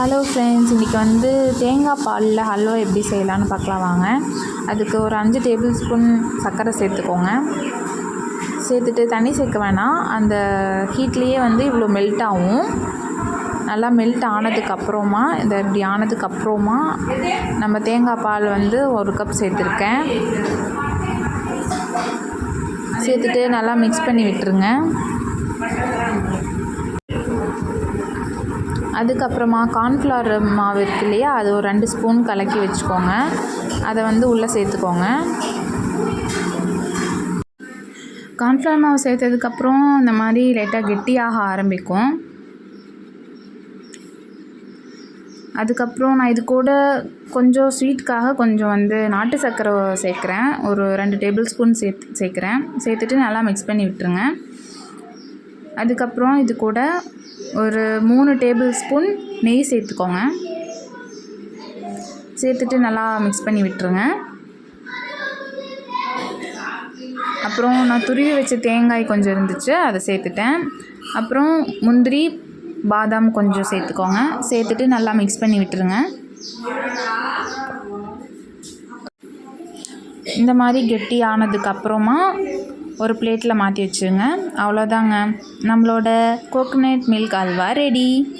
Hello friends இன்றைக்கி வந்து தேங்காய் பாலில் ஹல்வா எப்படி செய்யலான்னு பார்க்கலாம் வாங்க. அதுக்கு ஒரு அஞ்சு டேபிள் ஸ்பூன் சர்க்கரை சேர்த்துக்கோங்க. சேர்த்துட்டு தண்ணி சேர்க்க வேணாம். அந்த ஹீட்லேயே வந்து இவ்வளோ மெல்ட் ஆகும். நல்லா மெல்ட் ஆனதுக்கப்புறமா இந்த இப்படி ஆனதுக்கப்புறமா நம்ம தேங்காய் பால் வந்து ஒரு கப் சேர்த்துருக்கேன். சேர்த்துட்டு நல்லா மிக்ஸ் பண்ணி விட்டுருங்க. அதுக்கப்புறமா கார்ன்ஃப்ளவர் மாவு இருக்கு இல்லையா அது ஒரு ரெண்டு ஸ்பூன் கலக்கி வச்சுக்கோங்க. அதை வந்து உள்ளே சேர்த்துக்கோங்க. கார்ன்ஃப்ளவர் மாவு சேர்த்ததுக்கப்புறம் இந்த மாதிரி லைட்டாக கெட்டியாக ஆரம்பிக்கும். அதுக்கப்புறம் நான் இது கூட கொஞ்சம் ஸ்வீட்காக கொஞ்சம் வந்து நாட்டு சர்க்கரை சேர்க்குறேன். ஒரு ரெண்டு டேபிள் ஸ்பூன் சேர்த்து சேர்க்குறேன். சேர்த்துட்டு நல்லா மிக்ஸ் பண்ணி விட்டுருங்க. அதுக்கப்புறம் இது கூட ஒரு மூணு டேபிள் ஸ்பூன் நெய் சேர்த்துக்கோங்க. சேர்த்துட்டு நல்லா மிக்ஸ் பண்ணி விட்டுருங்க. அப்புறம் நான் துருவி வச்ச தேங்காய் கொஞ்சம் இருந்துச்சு அதை சேர்த்துட்டேன். அப்புறம் முந்திரி பாதாம் கொஞ்சம் சேர்த்துக்கோங்க. சேர்த்துட்டு நல்லா மிக்ஸ் பண்ணி விட்டுருங்க. இந்த மாதிரி கெட்டி ஆனதுக்கப்புறமா ஒரு பிளேட்டில் மாற்றி வச்சுருங்க. அவ்வளோதாங்க. நம்மளோட கோகோனட் மில்க் அல்வா ரெடி